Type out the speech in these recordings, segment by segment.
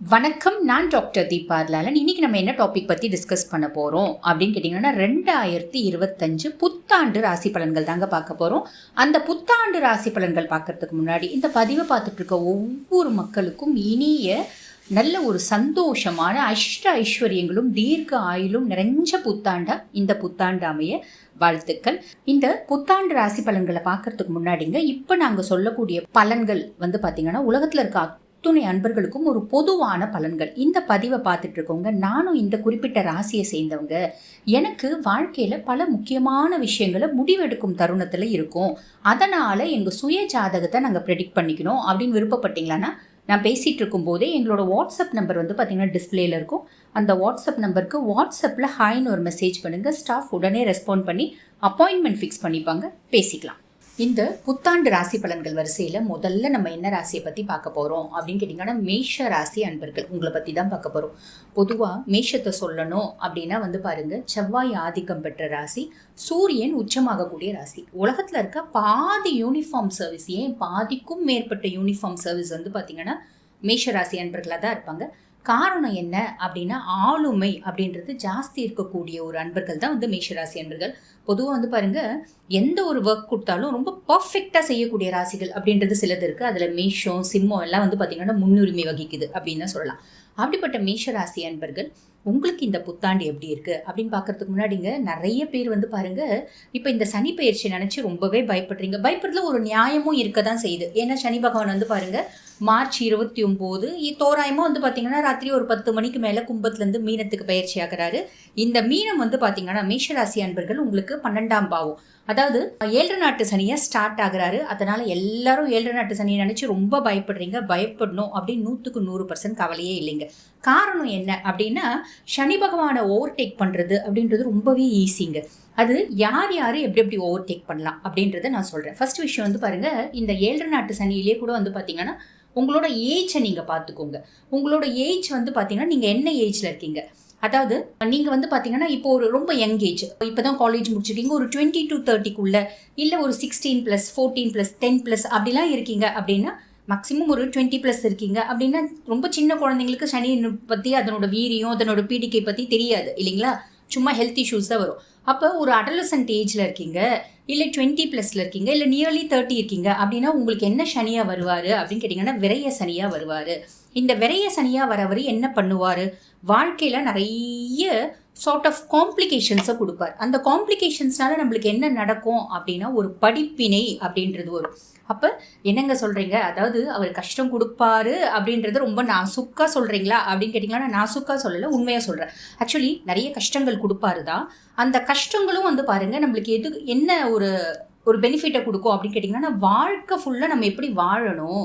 வணக்கம் நான் டாக்டர் தீபா லாலன் இன்னைக்கு நம்ம என்ன டாபிக் பற்றி டிஸ்கஸ் பண்ண போகிறோம் அப்படின்னு கேட்டிங்கன்னா ரெண்டாயிரத்தி இருபத்தஞ்சு புத்தாண்டு ராசி பலன்கள் தாங்க பார்க்க போகிறோம் அந்த புத்தாண்டு ராசி பலன்கள் பார்க்கறதுக்கு முன்னாடி இந்த பதிவை பார்த்துட்டு இருக்க ஒவ்வொரு மக்களுக்கும் இனிய நல்ல ஒரு சந்தோஷமான அஷ்ட ஐஸ்வர்யங்களும் தீர்க்க ஆயுளும் நிறைஞ்ச புத்தாண்டா இந்த புத்தாண்டு அமைய வாழ்த்துக்கள். இந்த புத்தாண்டு ராசி பலன்களை பார்க்கறதுக்கு முன்னாடிங்க இப்போ நாங்கள் சொல்லக்கூடிய பலன்கள் வந்து பார்த்தீங்கன்னா உலகத்தில் இருக்க அத்துணை அன்பர்களுக்கும் ஒரு பொதுவான பலன்கள். இந்த பதிவை பார்த்துட்டு இருக்கவங்க நானும் இந்த குறிப்பிட்ட ராசியை சேர்ந்தவங்க எனக்கு வாழ்க்கையில் பல முக்கியமான விஷயங்களை முடிவெடுக்கும் தருணத்தில் இருக்கும். அதனால் எங்கள் சுய ஜாதகத்தை நாங்கள் ப்ரெடிக்ட் பண்ணிக்கணும் அப்படின்னு விருப்பப்பட்டீங்களான்னா நான் பேசிகிட்டு இருக்கும்போதே எங்களோட வாட்ஸ்அப் நம்பர் வந்து பார்த்திங்கன்னா டிஸ்பிளேல இருக்கும். அந்த வாட்ஸ்அப் நம்பருக்கு வாட்ஸ்அப்பில் ஹாய்னு ஒரு மெசேஜ் பண்ணுங்கள் ஸ்டாஃப் உடனே ரெஸ்பாண்ட் பண்ணி அப்பாயின்மெண்ட் ஃபிக்ஸ் பண்ணிப்பாங்க. பேசிக்கலாம். இந்த புத்தாண்டு ராசி பலன்கள் வரிசையில் முதல்ல நம்ம என்ன ராசியை பற்றி பார்க்க போகிறோம் அப்படின்னு கேட்டிங்கன்னா மேஷ ராசி அன்பர்கள் உங்களை பற்றி தான் பார்க்க போகிறோம் பொதுவாக மேஷத்தை சொல்லணும் அப்படின்னா வந்து பாருங்கள் செவ்வாய் ஆதிக்கம் பெற்ற ராசி சூரியன் உச்சமாகக்கூடிய ராசி. உலகத்தில் இருக்க பாதி யூனிஃபார்ம் சர்வீஸ் ஏன் பாதிக்கும் மேற்பட்ட யூனிஃபார்ம் சர்வீஸ் வந்து பார்த்திங்கன்னா மேஷ ராசி அன்பர்களாக தான் இருப்பாங்க. காரணம் என்ன அப்படின்னா ஆளுமை அப்படின்றது ஜாஸ்தி இருக்கக்கூடிய ஒரு அன்பர்கள் தான் வந்து மேஷராசி அன்பர்கள். பொதுவாக வந்து பாருங்கள் எந்த ஒரு ஒர்க் கொடுத்தாலும் ரொம்ப பர்ஃபெக்டாக செய்யக்கூடிய ராசிகள் அப்படின்றது சிலது இருக்குது அதில் மேஷம் சிம்மம் எல்லாம் வந்து பார்த்திங்கன்னா முன்னுரிமை வகிக்குது அப்படின்னு தான் சொல்லலாம். அப்படிப்பட்ட மேஷராசி அன்பர்கள் உங்களுக்கு இந்த புத்தாண்டு எப்படி இருக்குது அப்படின்னு பார்க்கறதுக்கு முன்னாடிங்க நிறைய பேர் வந்து பாருங்கள் இப்போ இந்த சனி பயிற்சி நினச்சி ரொம்பவே பயப்படுறீங்க. பயப்படுறதுல ஒரு நியாயமும் இருக்க தான் செய்யுது. ஏன்னா சனி பகவான் வந்து பாருங்கள் மார்ச் இருபத்தி ஒம்போது தோராயமாக வந்து பார்த்தீங்கன்னா ராத்திரி ஒரு பத்து மணிக்கு மேலே கும்பத்துலேருந்து மீனத்துக்கு பயிற்சி ஆகிறாரு. இந்த மீனம் வந்து பார்த்தீங்கன்னா மேஷராசி அன்பர்கள் உங்களுக்கு பன்னெண்டாம் பாவம். அதாவது ஏழு நாட்டு சனியை ஸ்டார்ட் ஆகுறாரு. அதனால் எல்லாரும் ஏழு நாட்டு சனியை நினச்சி ரொம்ப பயப்படுறீங்க. பயப்படணும் அப்படின்னு நூற்றுக்கு நூறு பர்சன்ட் கவலையே இல்லைங்க. காரணம் என்ன அப்படின்னா சனி பகவானை ஓவர்டேக் பண்ணுறது அப்படின்றது ரொம்பவே ஈஸிங்க அது யார் யார் எப்படி எப்படி ஓவர்டேக் பண்ணலாம் அப்படின்றத நான் சொல்கிறேன் ஃபர்ஸ்ட் விஷயம் வந்து பாருங்கள் இந்த ஏழரை நாட்டு சனியிலே கூட வந்து பார்த்தீங்கன்னா உங்களோட ஏஜை நீங்கள் பார்த்துக்கோங்க உங்களோட ஏஜ் வந்து பார்த்தீங்கன்னா நீங்கள் என்ன ஏஜில் இருக்கீங்க? அதாவது நீங்கள் வந்து பார்த்தீங்கன்னா இப்போ ஒரு ரொம்ப யங் ஏஜ் இப்போ தான் காலேஜ் முடிச்சிருக்கீங்க ஒரு டுவெண்ட்டி டு தேர்ட்டிக்குள்ளே இல்லை ஒரு sixteen plus fourteen plus ten plus அப்படிலாம் இருக்கீங்க அப்படின்னா மேக்ஸிமம் ஒரு டுவெண்ட்டி ப்ளஸ் இருக்கீங்க. அப்படின்னா ரொம்ப சின்ன குழந்தைங்களுக்கு சனி பற்றி அதனோட வீரியம் அதனோட பீடிக்கை பற்றி தெரியாது இல்லைங்களா? சும்மா ஹெல்த் இஷ்யூஸ் தான் வரும். அப்போ ஒரு அடலசன்ட் ஏஜில் இருக்கீங்க இல்லை டுவெண்ட்டி ப்ளஸில் இருக்கீங்க இல்லை நியர்லி தேர்ட்டி இருக்கீங்க அப்படின்னா உங்களுக்கு என்ன சனியாக வருவார் அப்படின்னு கேட்டிங்கன்னா விரைய சனியாக வருவார். இந்த விரைய சனியாக வரவர் என்ன பண்ணுவார்? வாழ்க்கையில் நிறைய சார்ட் ஆஃப் காம்ப்ளிகேஷன்ஸை கொடுப்பார். அந்த காம்ப்ளிகேஷன்ஸ்னால நம்மளுக்கு என்ன நடக்கும் அப்படின்னா ஒரு படிப்பினை அப்படின்றது வரும். அப்போ என்னங்க சொல்கிறீங்க அதாவது அவர் கஷ்டம் கொடுப்பாரு அப்படின்றது ரொம்ப நாசுக்காக சொல்கிறீங்களா அப்படின்னு கேட்டிங்கன்னா நாசுக்காக சொல்லலை உண்மையாக சொல்கிறேன் ஆக்சுவலி நிறைய கஷ்டங்கள் கொடுப்பாரு தான். அந்த கஷ்டங்களும் வந்து பாருங்கள் நம்மளுக்கு எது என்ன ஒரு ஒரு பெனிஃபிட்டை கொடுக்கும் அப்படின்னு கேட்டிங்கன்னா வாழ்க்கை ஃபுல்லாக நம்ம எப்படி வாழணும்?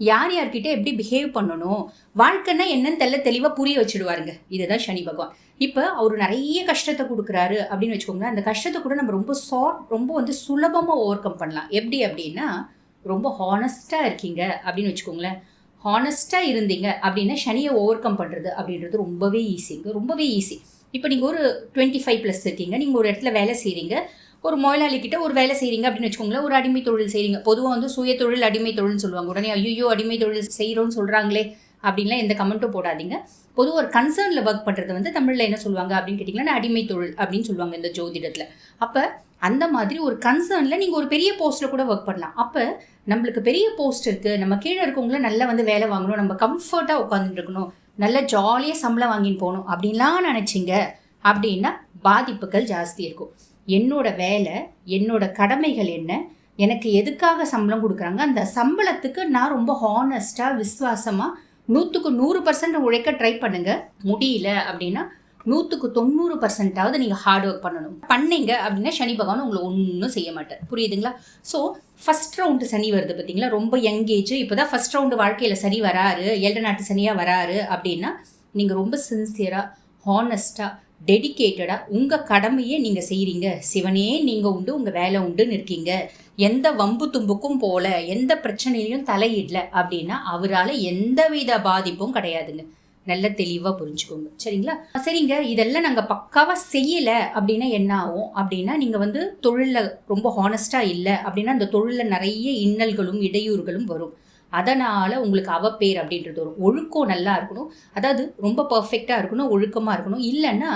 யார் யார்கிட்ட எப்படி பிஹேவ் பண்ணணும்? வாழ்க்கைன்னா என்னன்னு தெல்ல தெளிவாக புரிய வச்சுடுவாருங்க. இதுதான் சனி பகவான். இப்போ அவர் நிறைய கஷ்டத்தை கொடுக்குறாரு அப்படின்னு வச்சுக்கோங்களேன் அந்த கஷ்டத்தை கூட நம்ம ரொம்ப ஷார்ட் ரொம்ப வந்து சுலபமாக ஓவர் கம் பண்ணலாம். எப்படி அப்படின்னா ரொம்ப ஹானஸ்ட்டாக இருக்கீங்க அப்படின்னு வச்சுக்கோங்களேன். ஹானஸ்ட்டாக இருந்தீங்க அப்படின்னா சனியை ஓவர் கம் பண்ணுறது அப்படின்றது ரொம்பவே ஈஸிங்க ரொம்பவே ஈஸி இப்போ நீங்கள் ஒரு டுவெண்ட்டி ஃபைவ் ப்ளஸ் இருக்கீங்க. நீங்கள் ஒரு இடத்துல வேலை செய்கிறீங்க ஒரு முதலாளி ஒரு வேலை செய்கிறீங்க அப்படின்னு வச்சுக்கோங்களேன். ஒரு அடிமை தொழில் செய்கிறீங்க பொதுவாக வந்து சுய தொழில் அடிமை தொழில்னு சொல்லுவாங்க. உடனே ஐயோ அடிமை தொழில் செய்கிறோன்னு சொல்கிறாங்களே அப்படின்லாம் எந்த கமெண்ட்டும் போடாதீங்க. பொதுவாக ஒரு கன்சர்னில் ஒர்க் பண்ணுறது வந்து தமிழில் என்ன சொல்லுவாங்க அப்படின்னு கேட்டிங்கன்னா அடிமை தொழில் அப்படின்னு சொல்லுவாங்க இந்த ஜோதிடத்தில். அப்போ அந்த மாதிரி ஒரு கன்சர்னில் நீங்கள் ஒரு பெரிய போஸ்ட்டில் கூட ஒர்க் பண்ணலாம். அப்போ நம்மளுக்கு பெரிய போஸ்ட் இருக்குது நம்ம கீழே இருக்கவங்கள நல்லா வந்து வேலை வாங்கணும். நம்ம கம்ஃபர்ட்டாக உட்காந்துட்டு இருக்கணும். நல்ல ஜாலியாக சம்பளம் வாங்கின்னு போகணும். அப்படின்லாம் நினச்சிங்க அப்படின்னா பாதிப்புகள் ஜாஸ்தி இருக்கும். என்னோட வேலை என்னோட கடமைகள் என்ன? எனக்கு எதுக்காக சம்பளம் கொடுக்குறாங்க? அந்த சம்பளத்துக்கு நான் ரொம்ப ஹானஸ்ட்டாக விசுவாசமாக நூற்றுக்கு நூறு பர்சன்ட் உழைக்க ட்ரை பண்ணுங்கள் முடியல அப்படின்னா நூற்றுக்கு தொண்ணூறு பர்சன்டாவது நீங்கள் ஹார்ட் ஒர்க் பண்ணணும். பண்ணீங்க அப்படின்னா சனி பகவான் உங்களை ஒன்றும் செய்ய மாட்டார். புரியுதுங்களா? ஸோ ஃபஸ்ட் ரவுண்டு சனி வருது பார்த்தீங்களா? ரொம்ப யங் ஏஜ் இப்போ தான் ஃபஸ்ட் ரவுண்டு வாழ்க்கையில் சனி வராரு ஏழு நாட்டு சனியாக வராரு அப்படின்னா நீங்கள் ரொம்ப சின்சியராக ஹானஸ்ட்டாக டெடிக்கேட்டடாக உங்கள் கடமையை நீங்கள் செய்கிறீங்க சிவனே நீங்கள் உண்டு உங்கள் வேலை உண்டுன்னு இருக்கீங்க. எந்த வம்பு தும்புக்கும் போல எந்த பிரச்சனையிலையும் தலையிடல அப்படின்னா அவரால் எந்த வித பாதிப்பும் கிடையாதுங்க. நல்ல தெளிவாக புரிஞ்சுக்கோங்க. சரிங்களா? சரிங்க. இதெல்லாம் நாங்கள் பக்காவாக செய்யலை அப்படின்னா என்ன ஆகும்? அப்படின்னா நீங்கள் வந்து தொழிலில் ரொம்ப ஹானஸ்ட்டாக இல்லை அப்படின்னா அந்த தொழிலில் நிறைய இன்னல்களும் இடையூறுகளும் வரும். அதனால் உங்களுக்கு அவப்பேர் அப்படின்றது வரும். ஒழுக்கம் நல்லா இருக்கணும். அதாவது ரொம்ப பர்ஃபெக்டாக இருக்கணும் ஒழுக்கமாக இருக்கணும். இல்லைன்னா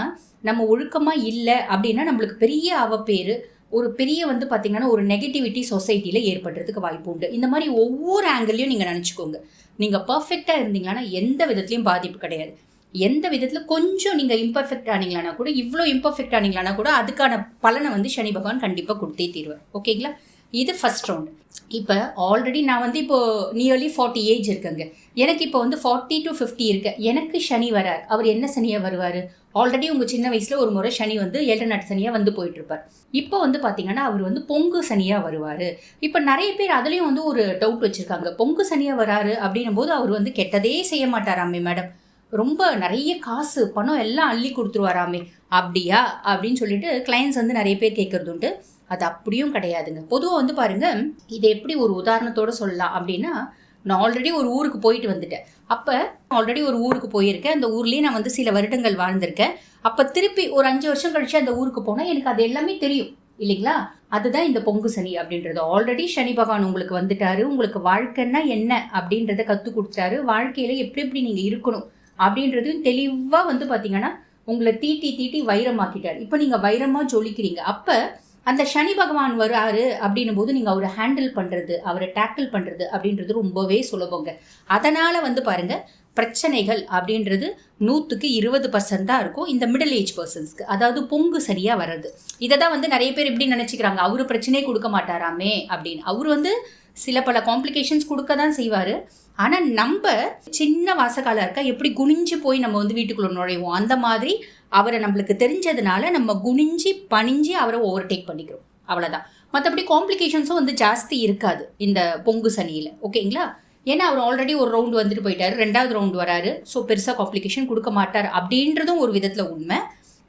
நம்ம ஒழுக்கமாக இல்லை அப்படின்னா நம்மளுக்கு பெரிய அவப்பேர் ஒரு பெரிய வந்து பார்த்திங்கன்னா ஒரு நெகட்டிவிட்டி சொசைட்டியில் ஏற்படுறதுக்கு வாய்ப்பு உண்டு. இந்த மாதிரி ஒவ்வொரு ஆங்கிள்லையும் நீங்கள் நினச்சிக்கோங்க. நீங்கள் பர்ஃபெக்டாக இருந்தீங்கன்னா எந்த விதத்துலையும் பாதிப்பு கிடையாது. எந்த விதத்தில் கொஞ்சம் நீங்கள் இம்பர்ஃபெக்ட் ஆனீங்களானா கூட இவ்வளோ இம்பர்ஃபெக்ட் ஆனீங்களானா கூட அதுக்கான பலனை வந்து சனி பகவான் கண்டிப்பாக கொடுத்தே தீர்வார். ஓகேங்களா இது ஃபர்ஸ்ட் ரவுண்ட் இப்போ ஆல்ரெடி நான் வந்து இப்போ நியர்லி ஃபார்ட்டி ஏஜ் இருக்கேங்க. எனக்கு இப்போ வந்து ஃபார்ட்டி டு ஃபிஃப்டி இருக்கு. எனக்கு சனி வரார். அவர் என்ன சனியாக வருவார்? ஆல்ரெடி உங்கள் சின்ன வயசில் ஒரு முறை சனி வந்து ஏழரை நாட்டு சனியாக வந்து போயிட்டுருப்பார். இப்போ வந்து பார்த்தீங்கன்னா அவர் வந்து பொங்கு சனியாக வருவார். இப்போ நிறைய பேர் அதுலேயும் வந்து ஒரு டவுட் வச்சுருக்காங்க. பொங்கு சனியாக வராரு அப்படின்னும் போது அவர் வந்து கெட்டதே செய்ய மாட்டாராமே மேடம் ரொம்ப நிறைய காசு பணம் எல்லாம் அள்ளி கொடுத்துருவாராமே. அப்படியா? அப்படின்னு சொல்லிட்டு கிளைண்ட்ஸ் வந்து நிறைய பேர் கேட்கறது உண்டு. அது அப்படியும் கிடையாதுங்க. பொதுவாக வந்து பாருங்க இதை எப்படி ஒரு உதாரணத்தோடு சொல்லலாம் அப்படின்னா நான் ஆல்ரெடி ஒரு ஊருக்கு போயிட்டு வந்துட்டேன். அப்போ ஆல்ரெடி ஒரு ஊருக்கு போயிருக்கேன். அந்த ஊர்லேயே நான் வந்து சில வருடங்கள் வாழ்ந்திருக்கேன். அப்போ திருப்பி ஒரு அஞ்சு வருஷம் கழிச்சு அந்த ஊருக்கு போனால் எனக்கு அது எல்லாமே தெரியும். இல்லைங்களா? அதுதான் இந்த பொங்கு சனி அப்படின்றது. ஆல்ரெடி சனி பகவான் உங்களுக்கு வந்துட்டாரு. உங்களுக்கு வாழ்க்கைன்னா என்ன அப்படின்றத கற்றுக் கொடுத்தாரு. வாழ்க்கையில எப்படி எப்படி நீங்கள் இருக்கணும் அப்படின்றதையும் தெளிவாக வந்து பார்த்தீங்கன்னா உங்களை தீட்டி தீட்டி வைரமாக்கிட்டார். இப்போ நீங்கள் வைரமாக ஜொலிக்கிறீங்க. அப்போ அந்த சனி பகவான் வராரு அப்படின்னும் போது நீங்கள் அவரை ஹேண்டில் பண்ணுறது அவரை டேக்கிள் பண்ணுறது அப்படின்றது ரொம்பவே சுலபங்க. அதனால் வந்து பாருங்க பிரச்சனைகள் அப்படின்றது நூற்றுக்கு இருபது பர்சன்ட் தான் இருக்கும் இந்த மிடில் ஏஜ் பர்சன்ஸ்க்கு அதாவது பொங்கு சரியாக வர்றது. இதை தான் வந்து நிறைய பேர் எப்படி நினச்சிக்கிறாங்க. அவரு பிரச்சனையே கொடுக்க மாட்டாராமே அப்படின்னு. அவர் வந்து சில பல காம்ப்ளிகேஷன்ஸ் கொடுக்க தான் செய்வார். ஆனால் நம்ம சின்ன வாசகாலம் இருக்கா எப்படி குனிஞ்சு போய் நம்ம வந்து வீட்டுக்குள்ளே நுழைவோம்? அந்த மாதிரி அவரை நம்மளுக்கு தெரிஞ்சதுனால நம்ம குனிஞ்சு பணிஞ்சு அவரை ஓவர்டேக் பண்ணிக்கிறோம். அவ்வளோதான் மற்றபடி காம்ப்ளிகேஷன்ஸும் வந்து ஜாஸ்தி இருக்காது இந்த பொங்கு சனியில். ஓகேங்களா? ஏன்னா அவர் ஆல்ரெடி ஒரு ரவுண்டு வந்துட்டு போயிட்டாரு. ரெண்டாவது ரவுண்டு வராரு. ஸோ பெருசாக காம்ப்ளிகேஷன் கொடுக்க மாட்டார். அப்படின்றதும் ஒரு விதத்தில் உண்மை.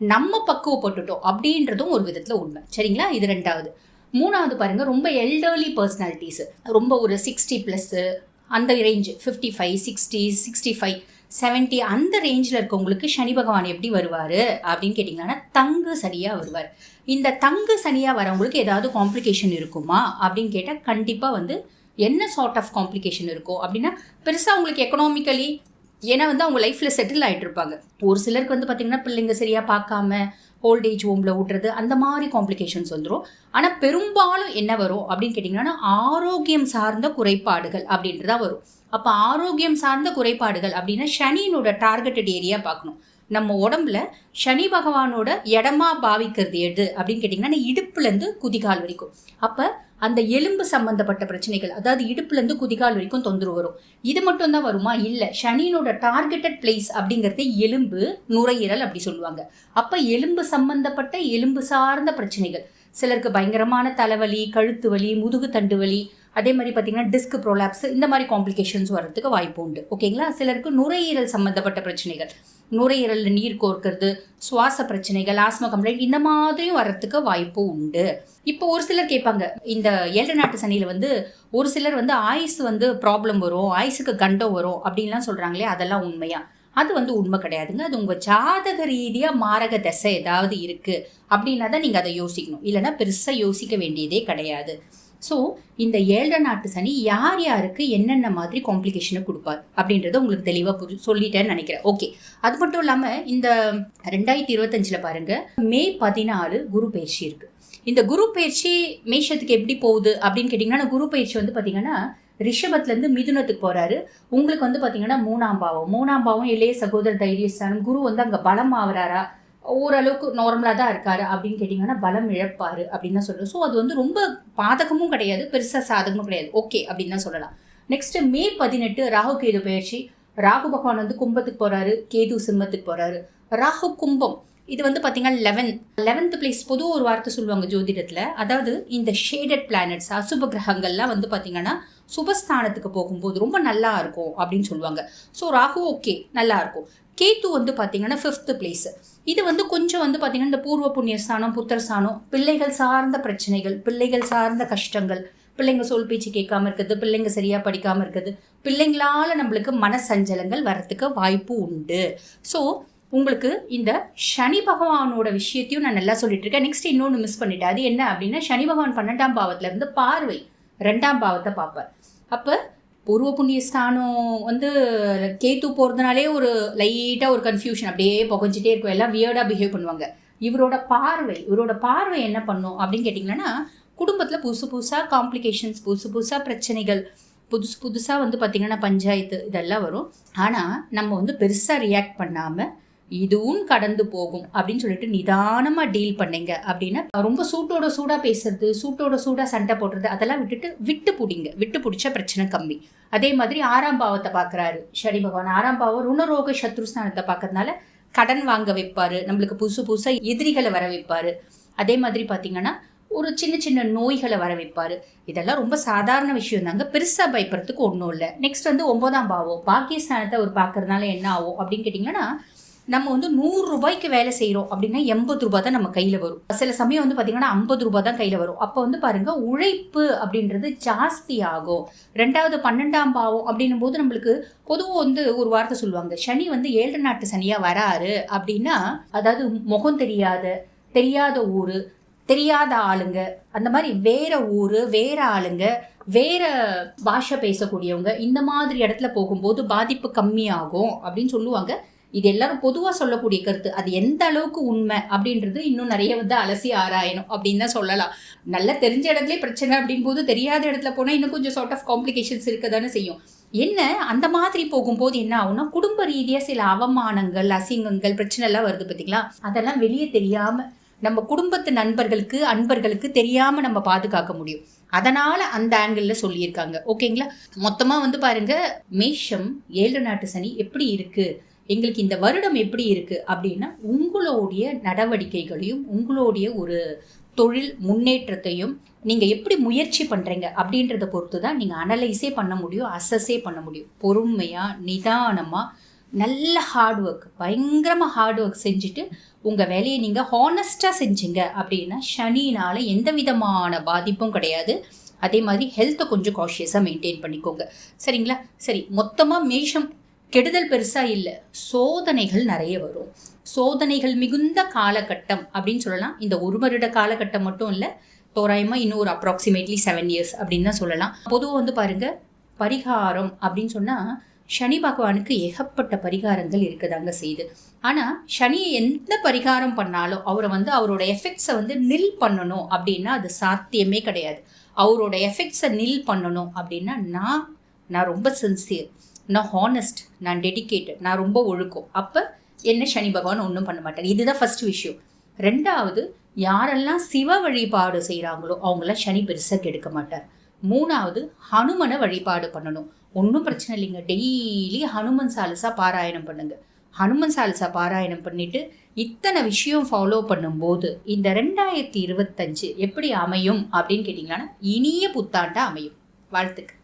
நம்ம பக்குவப்பட்டுட்டோம் அப்படின்றதும் ஒரு விதத்தில் உண்மை. சரிங்களா? இது ரெண்டாவது. மூணாவது பாருங்கள் ரொம்ப எல்டர்லி பர்சனாலிட்டிஸு ரொம்ப ஒரு சிக்ஸ்டி ப்ளஸ்ஸு அந்த range fifty five sixty sixty five seventy அந்த ரேஞ்சில் இருக்கவங்களுக்கு சனி பகவான் எப்படி வருவார் அப்படின்னு கேட்டிங்கன்னா தங்கு சரியாக வருவார். இந்த தங்கு சனியாக வரவங்களுக்கு ஏதாவது காம்ப்ளிகேஷன் இருக்குமா அப்படின்னு கேட்டால் கண்டிப்பாக வந்து என்ன சார்ட் ஆஃப் காம்ப்ளிகேஷன் இருக்கும் அப்படின்னா பெருசாக அவங்களுக்கு எக்கனாமிக்கலி ஏன்னா வந்து அவங்க லைஃப்பில் செட்டில் ஆகிட்டு இருப்பாங்க. ஒரு சிலருக்கு வந்து பார்த்திங்கன்னா பிள்ளைங்க சரியாக பார்க்காம ஓல்டேஜ் ஹோமில் விட்டுறது அந்த மாதிரி காம்ப்ளிகேஷன்ஸ் வந்துடும் ஆனால் பெரும்பாலும் என்ன வரும் அப்படின்னு கேட்டிங்கன்னா ஆரோக்கியம் சார்ந்த குறைபாடுகள் அப்படின்றதா வரும். அப்போ ஆரோக்கியம் சார்ந்த குறைபாடுகள் அப்படின்னா சனியினோட டார்கெட்டட் ஏரியா பார்க்கணும். நம்ம உடம்புல சனி பகவானோட இடமா பாவிக்கிறது எது அப்படின்னு கேட்டிங்கன்னா இடுப்புலேருந்து குதிகால் வரைக்கும். அப்போ அந்த எலும்பு சம்பந்தப்பட்ட பிரச்சனைகள் அதாவது இடுப்புலேருந்து குதிகால் வரைக்கும் தொந்தரவு வரும். இது மட்டும் தான் வருமா? இல்லை சனியினோட டார்கெட்டட் பிளேஸ் அப்படிங்கிறது எலும்பு நுரையீரல் அப்படி சொல்லுவாங்க. அப்போ எலும்பு சம்பந்தப்பட்ட எலும்பு சார்ந்த பிரச்சனைகள். சிலருக்கு பயங்கரமான தலைவலி கழுத்து வலி முதுகு தண்டு வலி அதே மாதிரி பார்த்தீங்கன்னா டிஸ்க் ப்ரோலாப்ஸ் இந்த மாதிரி காம்ப்ளிகேஷன்ஸ் வரதுக்கு வாய்ப்பு உண்டு. ஓகேங்களா சிலருக்கு நுரையீரல் சம்மந்தப்பட்ட பிரச்சனைகள். நுரையீரலில் நீர் கோர்க்கிறது சுவாச பிரச்சனைகள் ஆஸ்மா கம்ப்ளைண்ட் இந்த மாதிரியும் வர்றதுக்கு வாய்ப்பு உண்டு. இப்போ ஒரு சிலர் கேட்பாங்க இந்த ஏழு நாட்டு சனியில் வந்து ஒரு சிலர் வந்து ஆயுஸ் வந்து ப்ராப்ளம் வரும் ஆயுஸுக்கு கண்டம் வரும் அப்படின்லாம் சொல்கிறாங்களே அதெல்லாம் உண்மையா? அது வந்து உண்மை கிடையாதுங்க. அது உங்கள் ஜாதக ரீதியாக மாரக தசை ஏதாவது இருக்குது அப்படின்னா தான் நீங்கள் அதை யோசிக்கணும். இல்லைன்னா பெருசாக யோசிக்க வேண்டியதே கிடையாது. ஸோ இந்த ஏழரை நாட்டு சனி யார் யாருக்கு என்னென்ன மாதிரி காம்ப்ளிகேஷனை கொடுப்பார் அப்படின்றத உங்களுக்கு தெளிவாக புரி சொல்லிட்டேன்னு நினைக்கிறேன். ஓகே அது மட்டும் இல்லாமல் இந்த ரெண்டாயிரத்தி இருபத்தஞ்சில் பாருங்கள் மே பதினாலு குரு பயிற்சி இருக்குது இந்த குரு பயிற்சி மேஷத்துக்கு எப்படி போகுது அப்படின்னு கேட்டிங்கன்னா குரு பயிற்சி வந்து பார்த்திங்கன்னா ரிஷபத்துலேருந்து மிதுனத்துக்கு போகிறாரு உங்களுக்கு வந்து பார்த்தீங்கன்னா மூணாம் பாவம். மூணாம் பாவம் இளைய சகோதர தைரியஸ்தானம் குரு வந்து அங்கே பலம் ஆகிறாரா ஓரளவுக்கு நார்மலாக தான் இருக்காரு அப்படின்னு கேட்டிங்கன்னா பலம் இழப்பார் அப்படின்னு தான் சொல்கிறோம் ஸோ அது வந்து ரொம்ப பாதகமும் கிடையாது பெருசாக சாதகமும் கிடையாது. ஓகே அப்படின்னு தான் சொல்லலாம். நெக்ஸ்ட்டு மே பதினெட்டு ராகு கேது பயிற்சி. ராகு பகவான் வந்து கும்பத்துக்கு போகிறாரு கேது சிம்மத்துக்கு போகிறாரு ராகு கும்பம் இது வந்து பார்த்தீங்கன்னா லெவன் லெவன்த் பிளேஸ் பொது ஒரு வார்த்தை சொல்லுவாங்க ஜோதிடத்தில். அதாவது இந்த ஷேடட் பிளானட்ஸ் அசுப கிரகங்கள்லாம் வந்து பார்த்தீங்கன்னா சுபஸ்தானத்துக்கு போகும்போது ரொம்ப நல்லா இருக்கும் அப்படின்னு சொல்லுவாங்க. ஸோ ராகு ஓகே நல்லா இருக்கும். கேத்து வந்து பார்த்தீங்கன்னா ஃபிஃப்த்து பிளேஸு இது வந்து கொஞ்சம் வந்து பார்த்தீங்கன்னா இந்த பூர்வ புண்ணிய ஸ்தானம் புத்தர் ஸ்தானம் பிள்ளைகள் சார்ந்த பிரச்சனைகள் பிள்ளைகள் சார்ந்த கஷ்டங்கள் பிள்ளைங்க சொல் பேச்சு கேட்காம இருக்குது பிள்ளைங்க சரியாக படிக்காமல் இருக்குது பிள்ளைங்களால் நம்மளுக்கு மனசஞ்சலங்கள் வர்றதுக்கு வாய்ப்பு உண்டு. ஸோ உங்களுக்கு இந்த சனி பகவானோட விஷயத்தையும் நான் நல்லா சொல்லிட்டு இருக்கேன். நெக்ஸ்ட் இன்னொன்று மிஸ் பண்ணிட்டேன். அது என்ன அப்படின்னா சனி பகவான் பன்னெண்டாம் பாவத்துல இருந்து பார்வை ரெண்டாம் பாவத்தை பார்ப்பார். அப்போ பூர்வ புண்ணிய ஸ்தானம் வந்து கேத்து போகிறதுனாலே ஒரு லைட்டாக ஒரு கன்ஃபியூஷன் அப்படியே புகஞ்சிட்டே இருக்கும். எல்லாம் வியர்டாக பிஹேவ் பண்ணுவாங்க. இவரோட பார்வை இவரோட பார்வை என்ன பண்ணும் அப்படின்னு கேட்டிங்கன்னா குடும்பத்தில் புதுசு புதுசாக காம்ப்ளிகேஷன்ஸ் புதுசு புதுசாக பிரச்சனைகள் புதுசு புதுசாக வந்து பார்த்திங்கன்னா பஞ்சாயத்து இதெல்லாம் வரும். ஆனால் நம்ம வந்து பெருசாக ரியாக்ட் பண்ணாமல் இதுவும் கடந்து போகும் அப்படின்னு சொல்லிட்டு நிதானமாக டீல் பண்ணீங்க அப்படின்னா ரொம்ப சூட்டோட சூடாக பேசுறது சூட்டோட சூடாக சண்டை போடுறது அதெல்லாம் விட்டுட்டு விட்டு பிடிங்க. விட்டு பிடிச்ச பிரச்சனை கம்மி. அதே மாதிரி ஆறாம் பாவத்தை பார்க்குறாரு சனி பகவான். ஆறாம் பாவம் ருணரோக சத்ருஸ்தானத்தை பார்க்கறதுனால கடன் வாங்க வைப்பார் நம்மளுக்கு புதுசு புதுசாக எதிரிகளை வர வைப்பார். அதே மாதிரி பார்த்தீங்கன்னா ஒரு சின்ன சின்ன நோய்களை வர வைப்பார். இதெல்லாம் ரொம்ப சாதாரண விஷயம் தாங்க. பெருசாக பயப்படுறதுக்கு ஒன்றும் இல்லை. நெக்ஸ்ட் வந்து ஒன்பதாம் பாவம். பாக்கியஸ்தானத்தை அவர் பார்க்கறதுனால என்ன ஆகும் அப்படின்னு கேட்டிங்கன்னா நம்ம வந்து நூறு ரூபாய்க்கு வேலை செய்கிறோம் அப்படின்னா எண்பது ரூபாய் தான் நம்ம கையில் வரும். சில சமயம் வந்து பார்த்தீங்கன்னா ஐம்பது ரூபாய் தான் கையில் வரும். அப்போ வந்து பாருங்கள் உழைப்பு அப்படின்றது ஜாஸ்தி ஆகும். ரெண்டாவது பன்னெண்டாம் பாவம் அப்படின்னும் போது நம்மளுக்கு பொதுவாக வந்து ஒரு வார்த்தை சொல்லுவாங்க. சனி வந்து ஏழு நாட்டு சனியாக வராரு அப்படின்னா அதாவது முகம் தெரியாத தெரியாத ஊர் தெரியாத ஆளுங்க அந்த மாதிரி வேற ஊர் வேற ஆளுங்க வேற பாஷை பேசக்கூடியவங்க இந்த மாதிரி இடத்துல போகும்போது பாதிப்பு கம்மியாகும் அப்படின்னு சொல்லுவாங்க. இது எல்லாரும் பொதுவாக சொல்லக்கூடிய கருத்து. அது எந்த அளவுக்கு உண்மை அப்படின்றது இன்னும் நிறைய வந்து அலசி ஆராயணும் அப்படின்னு தான் சொல்லலாம். நல்லா தெரிஞ்ச இடத்துல பிரச்சனை அப்படின் போது தெரியாத இடத்துல போனால் இன்னும் கொஞ்சம் சார்ட் ஆஃப் காம்ப்ளிகேஷன்ஸ் இருக்க தானே செய்யும். என்ன? அந்த மாதிரி போகும்போது என்ன ஆகும்னா குடும்ப ரீதியாக சில அவமானங்கள் அசிங்கங்கள் பிரச்சனை எல்லாம் வருது பார்த்தீங்களா அதெல்லாம் வெளியே தெரியாமல் நம்ம குடும்பத்து நண்பர்களுக்கு அன்பர்களுக்கு தெரியாமல் நம்ம பாதுகாக்க முடியும். அதனால் அந்த ஆங்கிளில் சொல்லியிருக்காங்க. ஓகேங்களா? மொத்தமாக வந்து பாருங்கள் மேஷம் ஏழு நாட்டு சனி எப்படி இருக்குது எங்களுக்கு இந்த வருடம் எப்படி இருக்குது அப்படின்னா உங்களுடைய நடவடிக்கைகளையும் உங்களுடைய ஒரு தொழில் முன்னேற்றத்தையும் நீங்கள் எப்படி முயற்சி பண்ணுறீங்க அப்படின்றத பொறுத்து தான் நீங்கள் அனலைஸே பண்ண முடியும் அசஸே பண்ண முடியும். பொறுமையாக நிதானமாக நல்ல ஹார்ட் ஒர்க் பயங்கரமாக ஹார்ட் ஒர்க் செஞ்சுட்டு உங்கள் வேலையை நீங்கள் ஹானஸ்ட்டாக செஞ்சீங்க அப்படின்னா சனினால் எந்த விதமான பாதிப்பும் கிடையாது. அதே மாதிரி ஹெல்த்தை கொஞ்சம் காஷியஸாக மெயின்டைன் பண்ணிக்கோங்க. சரிங்களா? சரி மொத்தமாக மேஷம் கெடுதல் பெருசாக இல்லை. சோதனைகள் நிறைய வரும். சோதனைகள் மிகுந்த காலகட்டம் அப்படின்னு சொல்லலாம். இந்த ஒரு வருட காலகட்டம் மட்டும் இல்லை தோராயமாக இன்னும் ஒரு அப்ராக்சிமேட்லி செவன் இயர்ஸ் அப்படின்னு தான் சொல்லலாம். பொதுவாக வந்து பாருங்கள் பரிகாரம் அப்படின்னு சொன்னால் சனி பகவானுக்கு ஏகப்பட்ட பரிகாரங்கள் இருக்கதாங்க செய்யுது. ஆனால் சனியை எந்த பரிகாரம் பண்ணாலும் அவரை வந்து அவரோட எஃபெக்ட்ஸை வந்து நில் பண்ணணும் அப்படின்னா அது சாத்தியமே கிடையாது. அவரோட எஃபெக்ட்ஸை நில் பண்ணணும் அப்படின்னா நான் நான் ரொம்ப சின்சியர் நான் ஹானஸ்ட் நான் டெடிக்கேட்டட் நான் ரொம்ப ஒழுக்கம். அப்போ என்ன சனி பகவான் ஒன்றும் பண்ண மாட்டார். இதுதான் ஃபஸ்ட் விஷயம். ரெண்டாவது யாரெல்லாம் சிவ வழிபாடு செய்கிறாங்களோ அவங்களாம் சனி பெருசாக கெடுக்க மாட்டார். மூணாவது ஹனுமனை வழிபாடு பண்ணணும். ஒன்றும் பிரச்சனை இல்லைங்க. டெய்லி ஹனுமன் சாலிசா பாராயணம் பண்ணுங்க. ஹனுமன் சாலிசா பாராயணம் பண்ணிட்டு இத்தனை விஷயம் ஃபாலோ பண்ணும்போது இந்த ரெண்டாயிரத்தி இருபத்தஞ்சு எப்படி அமையும் அப்படின்னு கேட்டிங்கன்னா இனிய புத்தாண்டாக அமையும். வாழ்த்துக்கு